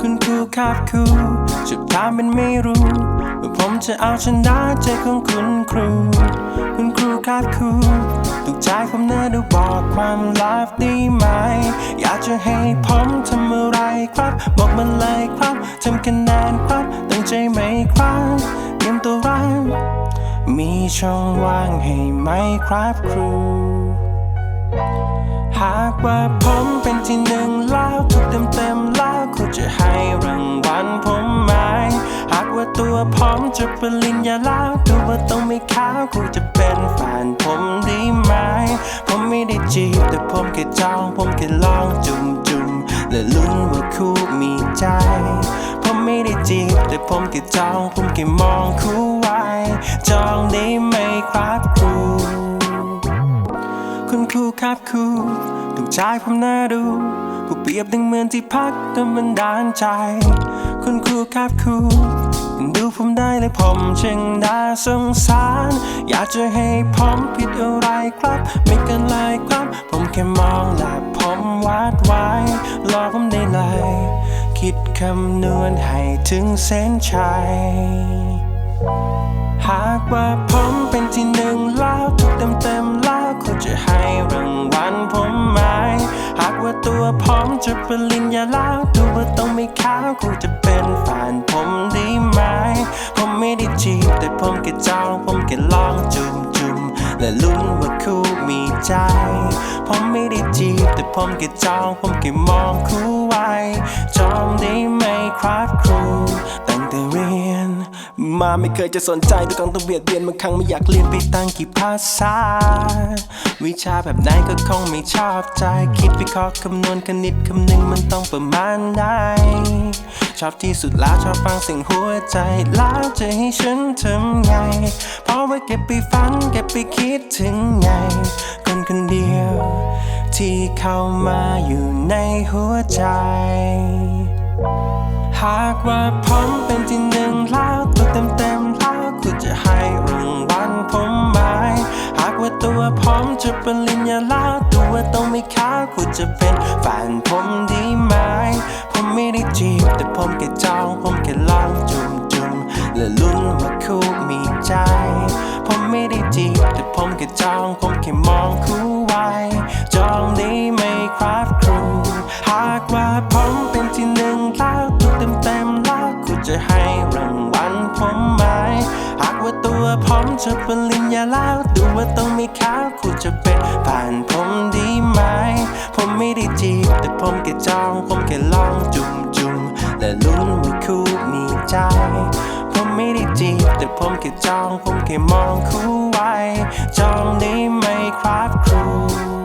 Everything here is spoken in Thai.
ครูครับครูจะถามเป็นไม่รู้ว่าผมจะเอาชนะใจของคุณครู คุณครูครับครูถูกใจผมเนื้อดูบอกความลับได้ไหม อยากจะให้ผมทำอะไรครับ บอกมาเลยครับทำกันนนครับตั้งใจไหมครับเตรียมตัวรับมีช่องว่างให้ไหมครับครู หากว่าผมเป็นที่หนึ่งแล้วถูกเต็มเต็ม ให้รางวัลผมไหมหากว่าตัวผมจะปริญญาแล้วดูว่าต้องไม่ขาวคุณจะเป็นแฟนผมได้ไหม ผมไม่ได้จีบแต่ผมแค่จองผมแค่ลองจุ่มจุ่มและลุ้นว่าคู่มีใจ ผมไม่ได้จีบแต่ผมแค่จองผมแค่มองคู่ไว้จองได้ไหมครับครูคุณครูครับครูถูกใจผมน่าดูผู้ เปรียบดังเหมือนที่พักโดนบันดาลใจ คุณครูครับครูยังดูผมได้เลยผมช่างน่าสงสาร อยากจะให้ผมผิดอะไรครับ ไม่เกันเลยครับ ผมแค่มองและผมวาดไว้รอผมได้เลย คิดคำนวณให้ถึงเส้นชัย หากว่าผมเป็นที่หนึ่งแล้วถูกเต็มเต็มๆแล้วคุณจะให้ราง ว่าตัวผมจะปริญญาแล้วดูว่าต้องไม่ขาวคูจะเป็นแฟนผมได้ไหม ผมไม่ได้จีบแต่ผมแค่จองผมแค่ลองจุ่มจุ่มๆและลุ้นว่าคู่มีใจ ผมไม่ได้จีบแต่ผมแค่จองผมแค่มองคู่ไว้ จองได้ไหมครับคู่ มาไม่เคยจะสนใจตัวกองต้องเบียดเบียนบางครั้งไม่อยากเรียนไปตั้งกี่ภาษา วิชาแบบไหนก็คงไม่ชอบใจ คิดไปเคอคำนวณคณิตคำนึงมันต้องประมาณไหนชอบที่สุดแล้วชอบฟังเสียงหัวใจ แล้วจะให้ฉันทำไง เพราะว่าเก็บไปฝันเก็บไปคิดถึงไง คนคนเดียว ที่เข้ามาอยู่ในหัวใจ หากว่าผมเป็นที่หน เต็มเต็มๆแล้วคุณจะให้รางวัลผมไหมหากว่าตัวผมจะเปริญญาแล้วตัวต้องไม่ขาคุณจะเป็นแฟนผมดีไหม ผมไม่ได้จีบแต่ผมแค่จองผมแค่ลองจุ่มจุ่มๆและลุ้นว่าคู่มีใจ ผมไม่ได้จีบแต่ผมแค่จองผมแค่มองคู่ไว้ จองได้ไหมครับครู หากว่าผมเป็นที่หนึ่งแล้วตัวเต็มเต็มๆแล้วคุณจะให้รางวัล ผมหมหากว่าตัวผมจะปริญญาแล้วดูว่าต้องม่ขาวคุณจะเป็นผ่านผมดีไหม ผมไม่ได้จีบแต่ผมแค่จอง ผมแค่ลองจุ่มจุ่มๆและลุ้นว่าคู่มีใจ ผมไม่ได้จีบแต่ผมแค่จอง ผมแค่มองคู่ไว้ จองได้ไหมครับครู